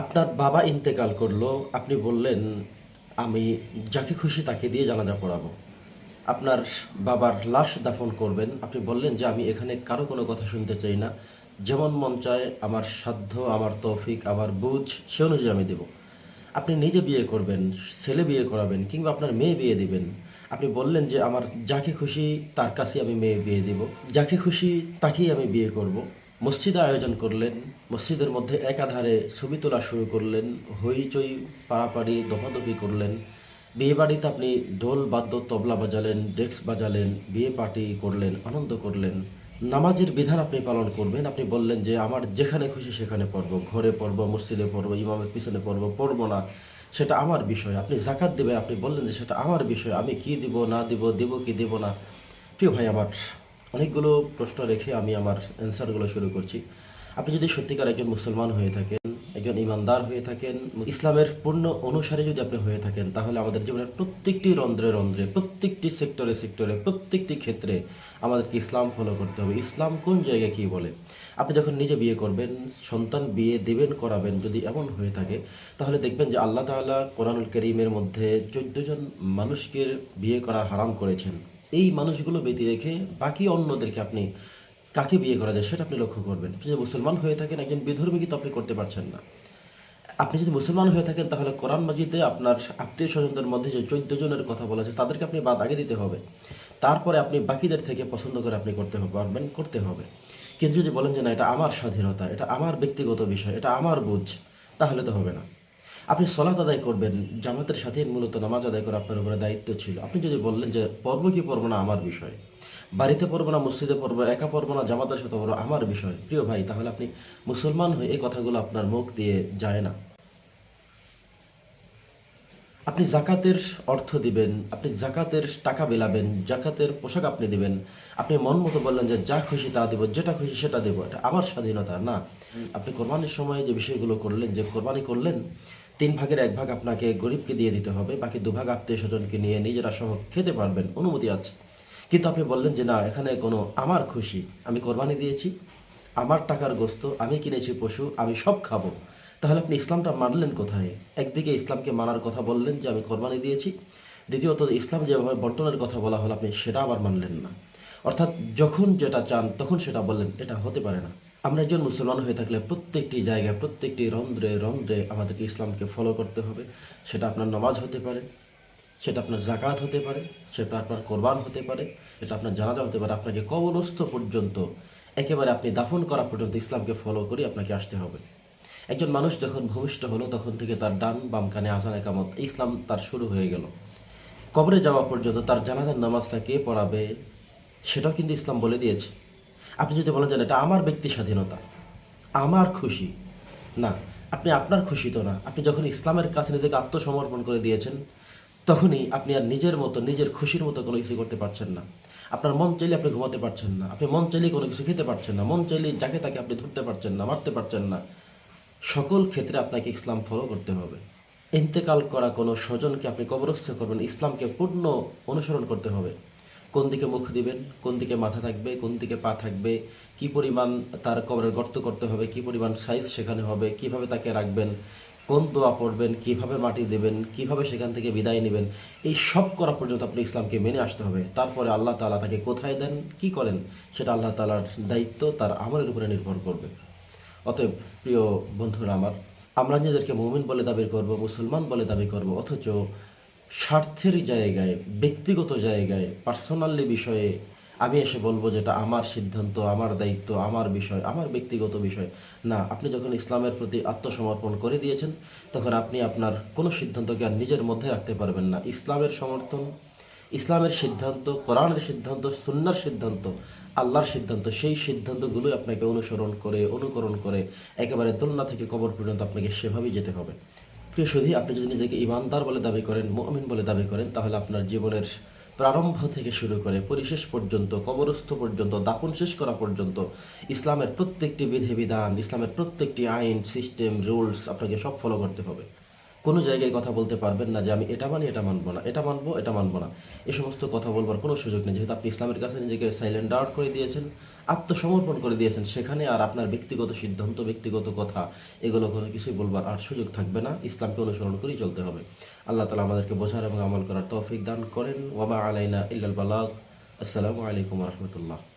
আপনার বাবা ইন্তেকাল করল, আপনি বললেন, আমি যাকে খুশি তাকে দিয়ে জানাজা পড়াবো। আপনার বাবার লাশ দাফন করবেন, আপনি বললেন যে, আমি এখানে কারও কোনো কথা শুনতে চাই না। যেমন মন চায়, আমার সাধ্য, আমার তৌফিক, আমার বুঝ, সে অনুযায়ী আমি দেব। আপনি নিজে বিয়ে করবেন, ছেলে বিয়ে করাবেন, কিংবা আপনার মেয়ে বিয়ে দিবেন। আপনি বললেন যে, আমার যাকে খুশি তার কাছে আমি মেয়ে বিয়ে দিব, যাকে খুশি তাকেই আমি বিয়ে করব। মসজিদে আয়োজন করলেন, মসজিদের মধ্যে একাধারে ছবি তোলা শুরু করলেন, হইচই পাড়াপাড়ি দফাদফি করলেন। বিয়ে বাড়িতে আপনি ঢোল বাদ্য, তবলা বাজালেন ডেস্ক বাজালেন, বিয়ে পার্টি করলেন, আনন্দ করলেন। নামাজের বিধান আপনি পালন করবেন, আপনি বললেন যে আমার যেখানে খুশি সেখানে পড়ব, ঘরে পড়ব, মসজিদে পড়ব, ইমামের পিছনে পড়ব, পড়ব না। সেটা আমার বিষয়, আপনি জাকাত দেবেন, আপনি বললেন যে সেটা আমার বিষয়, আমি কি দিব, না দিব দিব কি দিব না? প্রিয় ভাই আমার অনেকগুলো প্রশ্ন রেখে আমি আমার অ্যান্সারগুলো শুরু করছি। আপনি যদি সত্যিকার একজন মুসলমান হয়ে থাকেন, একজন ইমানদার হয়ে থাকেন, ইসলামের পূর্ণ অনুসারে যদি আপনি হয়ে থাকেন, তাহলে আমাদের জীবনের প্রত্যেকটি রন্ধ্রে রন্ধ্রে, প্রত্যেকটি সেক্টরে সেক্টরে, প্রত্যেকটি ক্ষেত্রে আমাদেরকে ইসলাম ফলো করতে হবে। ইসলাম কোন জায়গায় কি বলে? আপনি যখন নিজে বিয়ে করবেন, সন্তান বিয়ে দেবেন, করাবেন, যদি এমন হয়ে থাকে, তাহলে দেখবেন যে আল্লাহ তাআলা কোরআনুল করিমের মধ্যে চোদ্দ জন মানুষকে বিয়ে করা হারাম করেছেন। এই মানুষগুলো ব্যতী রেখে বাকি অন্যদেরকে আপনি কাকে বিয়ে করা যায় সেটা আপনি লক্ষ্য করবেন। আপনি যদি মুসলমান হয়ে থাকেন, একজন বিধর্মীকে তো আপনি করতে পারছেন না। আপনি যদি মুসলমান হয়ে থাকেন, তাহলে কোরআন মাজিদে আপনার আত্মীয় স্বজনদের মধ্যে যে চোদ্দ জনের কথা বলা আছে, তাদেরকে আপনি বাদ আগে দিতে হবে। তারপরে আপনি বাকিদের থেকে পছন্দ করে আপনি করতে পারবেন, করতে হবে। কিন্তু যদি বলেন যে না, এটা আমার স্বাধীনতা, এটা আমার ব্যক্তিগত বিষয়, এটা আমার বুঝ, তাহলে তো হবে না। আপনি সলাত আদায় করবেন জামাতের সাথে মূলত নামাজ আদায় করা আপনার উপরে দায়িত্ব ছিল। আপনি যদি বললেন যে পর্ব কি পর্ব না আমার বিষয়? বাড়িতে পড়ব না মসজিদে পড়ব একা পড়ব না জামাতের সাথে পড়ব আমার বিষয়। প্রিয় ভাই তাহলে আপনি মুসলমান হয়ে এই কথাগুলো আপনার মুখ দিয়ে যায় না। আপনি জাকাতের অর্থ দিবেন আপনি জাকাতের টাকা বিলাবেন জাকাতের পোশাক আপনি দিবেন। আপনি মন মতো বললেন যে যা খুশি তা দেবো যেটা খুশি সেটা দেবো এটা আমার স্বাধীনতা না। আপনি কোরবানির সময় যে বিষয়গুলো করলেন যে কোরবানি করলেন তিন ভাগের এক ভাগ আপনাকে গরিবকে দিয়ে দিতে হবে, বাকি দুভাগ আত্মীয় স্বজনকে নিয়ে নিজেরা সহ খেতে পারবেন। অনুমতি আছে। কিন্তু আপনি বললেন যে, না, এখানে কোনো আমার খুশি। আমি কোরবানি দিয়েছি, আমার টাকার গোস্ত, আমি কিনেছি পশু, আমি সব খাব। তাহলে আপনি ইসলামটা মানলেন কোথায়? একদিকে ইসলামকে মানার কথা বললেন যে, আমি কোরবানি দিয়েছি, দ্বিতীয়ত ইসলাম যেভাবে বন্টনের কথা বলা হলো, আপনি সেটা আবার মানলেন না। অর্থাৎ যখন যেটা চান, তখন সেটা বললেন, এটা হতে পারে না। আমরা একজন মুসলমান হয়ে থাকলে প্রত্যেকটি জায়গায়, প্রত্যেকটি রন্ধ্রে রন্ধ্রে আমাদেরকে ইসলামকে ফলো করতে হবে। সেটা আপনার নামাজ হতে পারে, সেটা আপনার জাকাত হতে পারে, সেটা আপনার কোরবান হতে পারে, সেটা আপনার জানাজা হতে পারে। আপনাকে কবরস্থ পর্যন্ত, একেবারে আপনি দাফন করা পর্যন্ত ইসলামকে ফলো করে আপনাকে আসতে হবে। একজন মানুষ যখন ভূমিষ্ঠ হলো, তখন থেকে তার ডান বাম কানে আজান একামত, ইসলাম তার শুরু হয়ে গেল। কবরে যাওয়া পর্যন্ত তার জানাজার নামাজটা কে পড়াবে, সেটাও কিন্তু ইসলাম বলে দিয়েছে। আপনি যদি বলেন যে এটা আমার ব্যক্তি স্বাধীনতা, আমার খুশি, না, আপনি আপনার খুশি তো না, আপনি যখন ইসলামের কাছে নিজেকে আত্মসমর্পণ করে দিয়েছেন, তখনই আপনি আর নিজের মতো, নিজের খুশির মতো কোনো কিছু করতে পারছেন না। আপনার মন চাইলে আপনি ঘুমাতে পারছেন না, আপনি মন চাইলে কোনো কিছু খেতে পারছেন না, মন চাইলে যাকে তাকে আপনি ধরতে পারছেন না, মারতে পারছেন না। সকল ক্ষেত্রে আপনাকে ইসলাম ফলো করতে হবে। ইন্তেকাল করা কোনো স্বজনকে আপনি কবরস্থ করবেন, ইসলামকে পূর্ণ অনুসরণ করতে হবে। কোন দিকে মুখ দিবেন, কোন দিকে মাথা থাকবে, কোন দিকে পা থাকবে, কি পরিমাণ তার কবরের গর্ত করতে হবে, কি পরিমাণ সাইজ সেখানে হবে, কীভাবে তাকে রাখবেন, কোন দোয়া পড়বেন, কীভাবে মাটি দেবেন, কীভাবে সেখান থেকে বিদায় নেবেন, এই সব করা পর্যন্ত আপনি ইসলামকে মেনে আসতে হবে। তারপরে আল্লাহ তালা তাকে কোথায় দেন, কি করেন, সেটা আল্লাহ তালার দায়িত্ব, তার আমলের উপরে নির্ভর করবে। অতএব প্রিয় বন্ধুরা আমার, আমরা নিজেদেরকে মুমিন বলে দাবি করব, মুসলমান বলে দাবি করব, অথচ স্বার্থের জায়গায়, ব্যক্তিগত জায়গায় পার্সোনালি বিষয়ে আমি এসে বলব যেটা আমার সিদ্ধান্ত, আমার দায়িত্ব, আমার বিষয়, আমার ব্যক্তিগত বিষয়। না, আপনি যখন ইসলামের প্রতি আত্মসমর্পণ করে দিয়েছেন, তখন আপনি আপনার কোনো সিদ্ধান্তকে আর নিজের মধ্যে রাখতে পারবেন না। ইসলামের সমর্থন, ইসলামের সিদ্ধান্ত, কোরআনের সিদ্ধান্ত, সুন্নার সিদ্ধান্ত, আল্লাহর সিদ্ধান্ত, সেই সিদ্ধান্তগুলোই আপনাকে অনুসরণ করে, অনুকরণ করে, একেবারে দোলনা থেকে কবর পর্যন্ত আপনাকে সেভাবেই যেতে হবে। প্রিয় সুধী, আপনি যদি নিজেকে ইমানদার বলে দাবি করেন, মমিন বলে দাবি করেন, তাহলে আপনার জীবনের প্রারম্ভ থেকে শুরু করে পরিশেষ পর্যন্ত, কবরস্থ পর্যন্ত দাপন শেষ করা পর্যন্ত, ইসলামের প্রত্যেকটি বিধিবিধান, ইসলামের প্রত্যেকটি আইন, সিস্টেম, রুলস আপনাকে সব ফলো করতে হবে। কোনো জায়গায় কথা বলতে পারবেন না যে আমি এটা মানি, এটা মানবো না, এটা মানবো এটা মানবো না। এ সমস্ত কথা বলবার কোনো সুযোগ নেই। যেহেতু আপনি ইসলামের কাছে নিজেকে সাইলেন্ট আউট করে দিয়েছেন, আত্মসমর্পণ করে দিয়েছেন, সেখানে আর আপনার ব্যক্তিগত সিদ্ধান্ত, ব্যক্তিগত কথা, এগুলো কোনো কিছুই বলবার আর সুযোগ থাকবে না। ইসলামকে অনুসরণ করেই চলতে হবে। আল্লাহ তালা আমাদেরকে বোঝার এবং আমল করার তৌফিক দান করেন। ওয়ামা আলাইনা ইল্লাল বালাগ। আসসালামু আলাইকুম রহমতুল্লাহ।